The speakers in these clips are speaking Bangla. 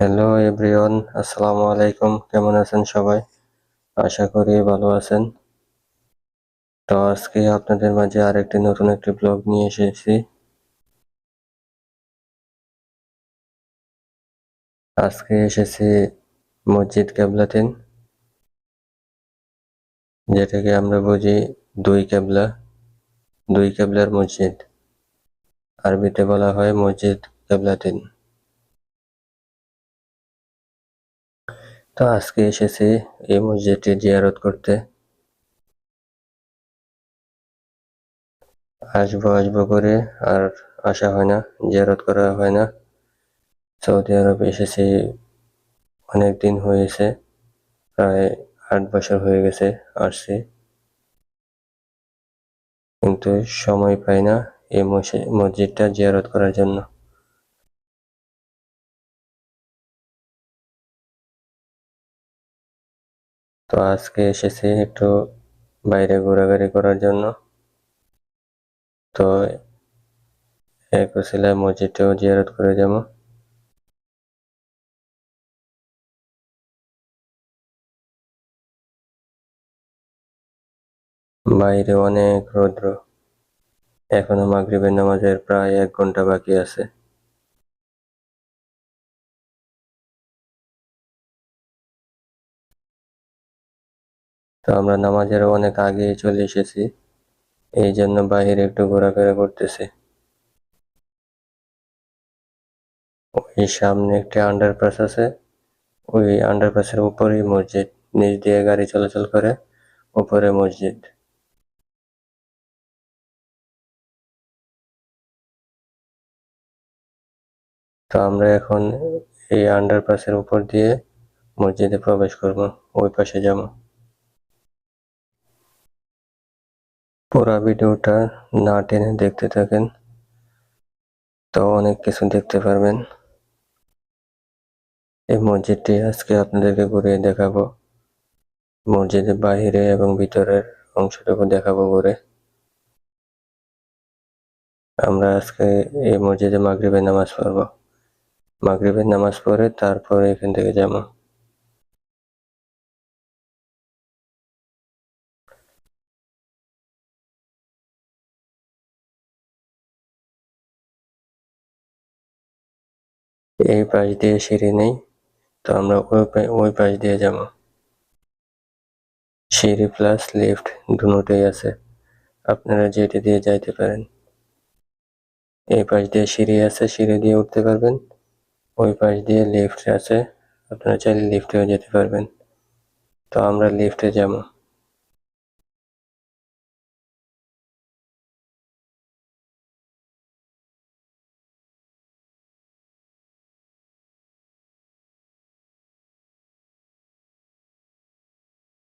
হ্যালো এভরিওয়ান আসসালামু আলাইকুম কেমন আছেন সবাই? আশা করি ভালো আছেন। তো আজকে আপনাদের মাঝে আরেকটি নতুন একটি ব্লগ নিয়ে এসেছি। আজকে এসেছি মসজিদ কেবলাতিন, যেটাকে আমরা বুঝি দুই কেবলা। দুই কেবলার মসজিদ। আরবিতে বলা হয় মসজিদ কেবলাতিন। তো আজকে এসেছি এই মসজিদটি জিয়ারত করতে। আসব আসব করে আর আসা হয় না, জিয়ারত করা হয় না। সৌদি আরব এসেছি, অনেক দিন হয়েছে, প্রায় আট বছর হয়ে গেছে আসছি। কিন্তু সময় পাই না এই মসজিদটা জিয়ারত করার জন্য। তো আজকে এসেছি একটু বাইরে ঘোরাঘুরি করার জন্য। তো এক উসিলায় মসজিদটাও জিয়ারত করে যাব। বাইরে অনেক রৌদ্র। এখনও মাগরিবের নামাজের প্রায় এক ঘণ্টা বাকি আছে। তো আমরা নামাজের অনেক আগে চলে এসেছি। এই জন্য বাহিরে একটু ঘোরাফেরা করতেছি। ওই সামনে একটি আন্ডারপাস আছে। ওই আন্ডারপাসের উপরেই মসজিদ। নিচ দিয়ে গাড়ি চলাচল করে, উপরে মসজিদ। তো আমরা এখন এই আন্ডারপাসের উপর দিয়ে মসজিদে প্রবেশ করব। ওই পাশে যাব। পুরা ভিডিওটা না টেনে দেখতে থাকেন। তো অনেক কিছু দেখতে পারবেন। এই মসজিদটি আজকে আপনাদেরকে ঘুরিয়ে দেখাবো। মসজিদের বাহিরে এবং ভিতরের অংশটুকু দেখাবো ঘুরে। আমরা আজকে এই মসজিদে মাগরিবের নামাজ পড়ব। মাগরিবের নামাজ পড়ে তারপরে এখান থেকে যাব। এই পাশ দিয়ে সিঁড়ি নেই, তো আমরা ওই ওই পাশ দিয়ে যাব। সিঁড়ি প্লাস লিফট দুটোই আছে। আপনারা যেটি দিয়ে যাইতে পারেন। এই পাশ দিয়ে সিঁড়ি আছে, সিঁড়ি দিয়ে উঠতে পারবেন। ওই পাশ দিয়ে লিফট আছে, আপনারা চাইলে লিফটেও যেতে পারবেন। তো আমরা লিফটে যাব।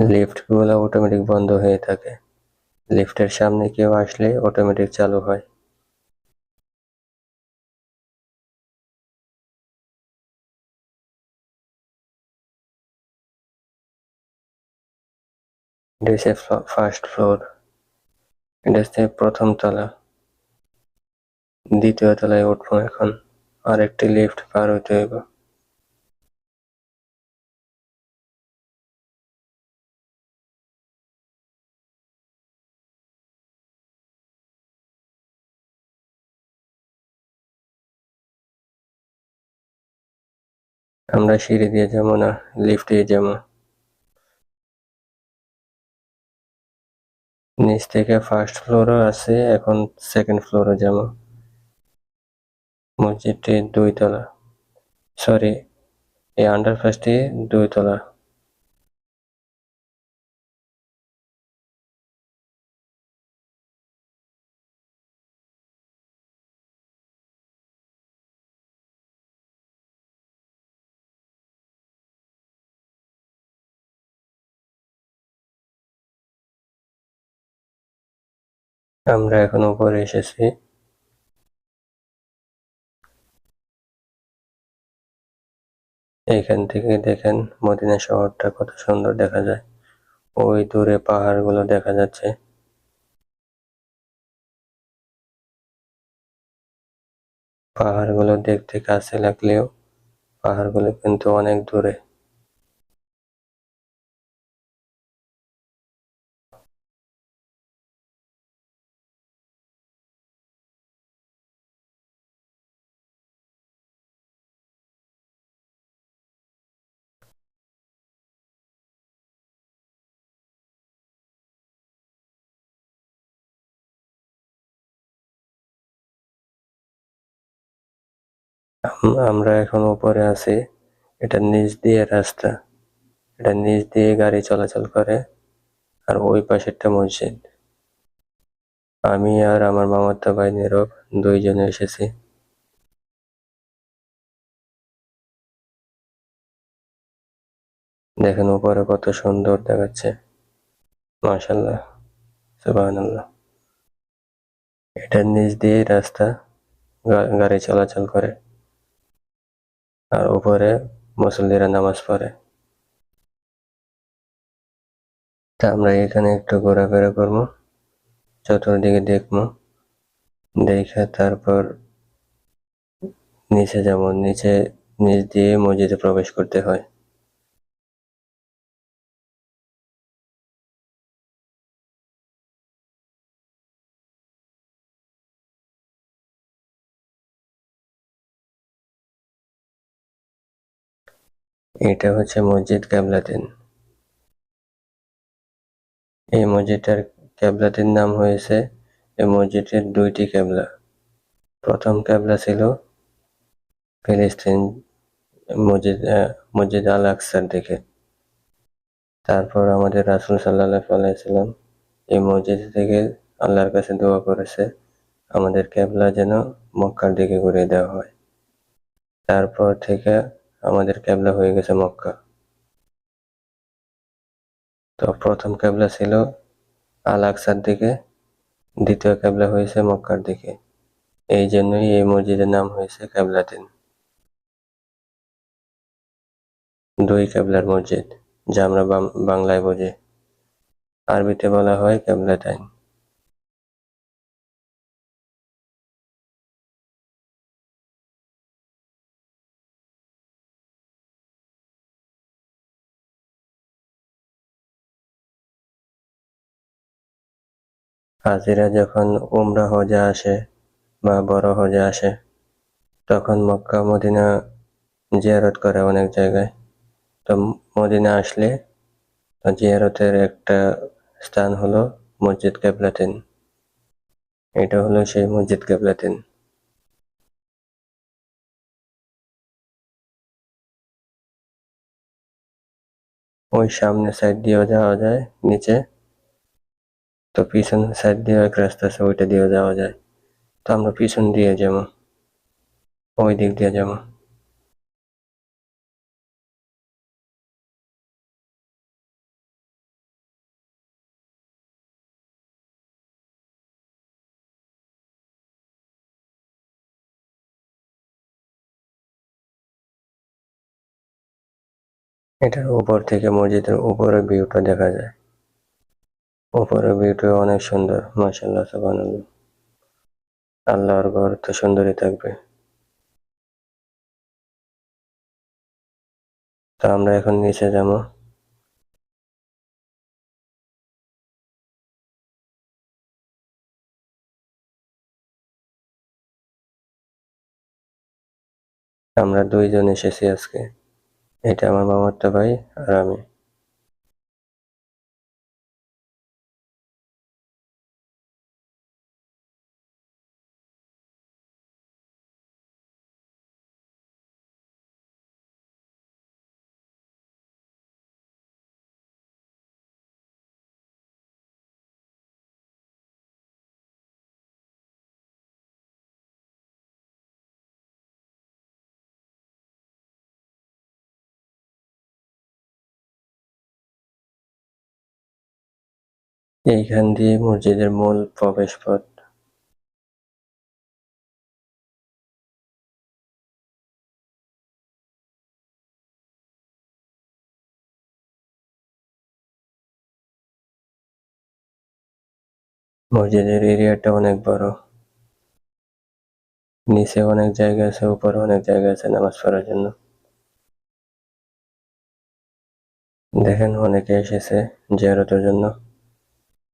লিফটগুলো অটোমেটিক বন্ধ হয়ে থাকে। লিফটের সামনে কেউ আসলে অটোমেটিক চালু হয়। ফার্স্ট ফ্লোর এটা হচ্ছে প্রথম তলা। দ্বিতীয় তলায় উঠবো এখন। আর একটি লিফট পার হইতে হইব। আমরা সিঁড়ি দিয়ে যাব না লিফটে যাব। নিচ থেকে ফার্স্ট ফ্লোরও আছে, এখন সেকেন্ড ফ্লোরও যাব। মসজিদটি দুই তলা। সরি এই আন্ডারপাসটি দুই আমরা এখন উপরে এসেছি। এইখান থেকে দেখেন মদিনা শহরটা কত সুন্দর দেখা যায়। ওই দূরে পাহাড়গুলো দেখা যাচ্ছে। পাহাড়গুলো দেখতে কাছে লাগলেও পাহাড়গুলো কিন্তু অনেক দূরে। আমরা এখন উপরে আছি। এটা নিচ দিয়ে রাস্তা। এটা নিচ দিয়ে গাড়ি চলাচল করে। আর ওই পাশেরটা মসজিদ। আমি আর আমার মামাতো ভাই নীরব, দুইজনে এসেছি। দেখেন উপরে কত সুন্দর দেখাচ্ছে। মাশাল্লাহ সুবহানাল্লাহ। এটার নিচ দিয়ে রাস্তা। গাড়ি চলাচল করে। আর উপরে মুসল্লিরা নামাজ পড়ে। তা আমরা এখানে একটু ঘোরাফেরা করব, চতুর্দিকে দেখব, দেখে তারপর নিচে যাব। নিচে নিচ দিয়ে মসজিদে প্রবেশ করতে হয়। এটা হচ্ছে মসজিদ কেবলাতেন এই মসজিদটার কেবলাতের নাম হয়েছে, এই মসজিদের দুইটি ক্যাবলা। প্রথম ক্যাবলা ছিল ফিলিস্তিন মসজিদ মসজিদ আল আকসার দিকে। তারপর আমাদের রাসুল সাল্লাহ আলাইসাল্লাম এই মসজিদ থেকে আল্লাহর কাছে দোয়া করেছে, আমাদের ক্যাবলা যেন মক্কার দিকে ঘুরিয়ে দেওয়া হয়। তারপর থেকে আমাদের ক্যাবলা হয়ে গেছে মক্কা। তো প্রথম ক্যাবলা ছিল আল আকসার দিকে, দ্বিতীয় ক্যাবলা হয়েছে মক্কার দিকে। এই জন্যই এই মসজিদের নাম হয়েছে কেবলাতেন দুই ক্যাবলার মসজিদ, যা আমরা বাংলায় বুঝি। আরবিতে বলা হয় কেবলাতাইন হাজিরা যখন উমরা হজে আসে বা বড় হজে আসে, তখন মক্কা, মদিনা জিয়ারত করে অনেক জায়গায়। তো মদিনা আসলে জিয়ারতের একটা স্থান হলো মসজিদ কেবলাতিন এটা হলো সেই মসজিদ কেবলাতিন ওই সামনে সাইড দিয়েও যাওয়া যায়, নিচে তো পিছন সাইড দিয়ে এক রাস্তা আছে ওইটা দিয়েও যাওয়া যায়। তো আমরা পিছন দিয়ে যাব। ওই দিক দিয়ে যাব। এটার উপর থেকে মসজিদের উপরের ভিউটা দেখা যায়। উপরের ভিউটা অনেক সুন্দর মাশাল্লাহ সুবহানাল্লাহ। আল্লাহর ঘর তো সুন্দরই থাকবে। তো আমরা এখন নিচে যাব। আমরা দুইজন এসেছি আজকে। এটা আমার মামাতো ভাই আর আমি। এইখান দিয়ে মসজিদের মূল প্রবেশ পথ মসজিদের এরিয়াটা অনেক বড়। নিচে অনেক জায়গা আছে, উপরে অনেক জায়গা আছে নামাজ পড়ার জন্য। দেখেন অনেকে এসেছে জিয়ারতের জন্য।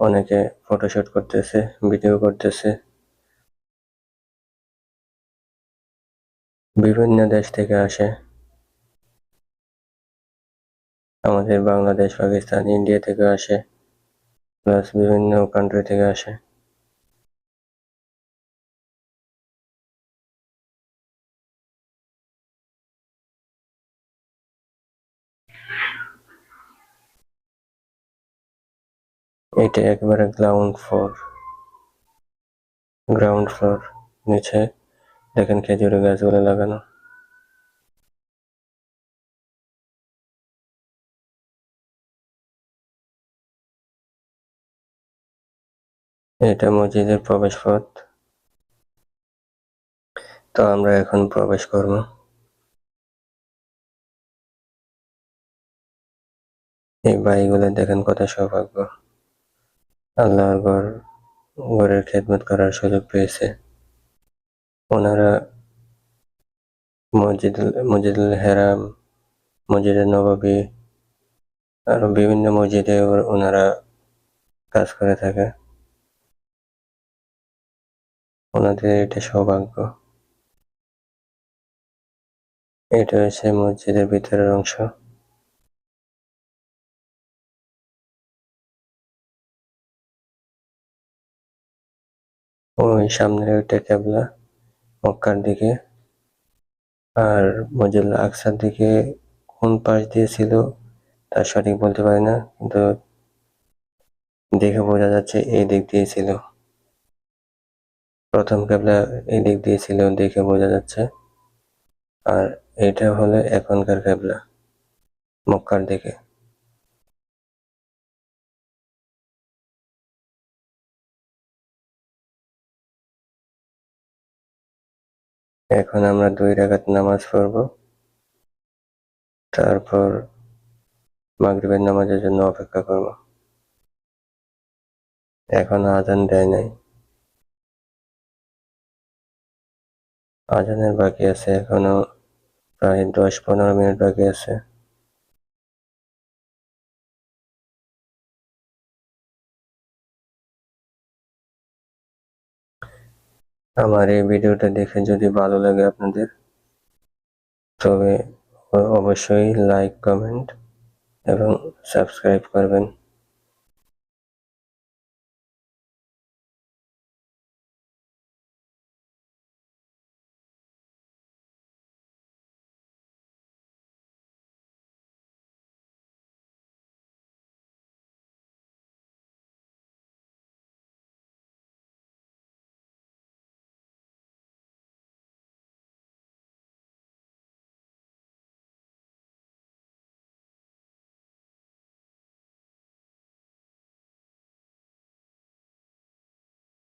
অনেকে ফটোশুট করতেছে ভিডিও করতেছে। বিভিন্ন দেশ থেকে আসে। আমাদের বাংলাদেশ, পাকিস্তান, ইন্ডিয়া থেকে আসে। প্লাস বিভিন্ন কান্ট্রি থেকে আসে। এটা একেবারে গ্রাউন্ড ফ্লোর গ্রাউন্ড ফ্লোর নিচে। দেখেন খেজুরের গাছগুলো লাগানো। এটা মসজিদের প্রবেশ পথ। তো আমরা এখন প্রবেশ করব। এই বাড়িগুলো দেখেন কত সৌভাগ্য। আল্লাহর ঘর, ঘরের খেদমত করার সুযোগ পেয়েছে। ওনারা মসজিদ মসজিদুল হেরাম, মসজিদে নবাবী আরও বিভিন্ন মসজিদে ওনারা কাজ করে থাকে। ওনাদের এটা সৌভাগ্য। এটা হচ্ছে মসজিদের ভিতরের অংশ। ওই সামনের ওইটা কেবলা মক্কার দিকে। আর মসজিদুল আকসার দিকে কোন পাশ দিয়ে ছিল তা সঠিক বলতে পারি না, কিন্তু দেখে বোঝা যাচ্ছে এই দিক দিয়ে ছিল। প্রথম কেবলা এই দিক দিয়ে ছিল দেখে বোঝা যাচ্ছে। আর এটা হলো এখনকার কেবলা মক্কার দিকে। এখন আমরা দুই রাকাত নামাজ পড়ব। তারপর মাগরিবের নামাজের জন্য অপেক্ষা করব। এখন আজান দেয় নাই। আজানের বাকি আছে এখনও প্রায় দশ পনেরো মিনিট বাকি আছে। আমার এই ভিডিওটা দেখে যদি ভালো লাগে আপনাদের, তবে অবশ্যই লাইক কমেন্ট এবং সাবস্ক্রাইব করবেন।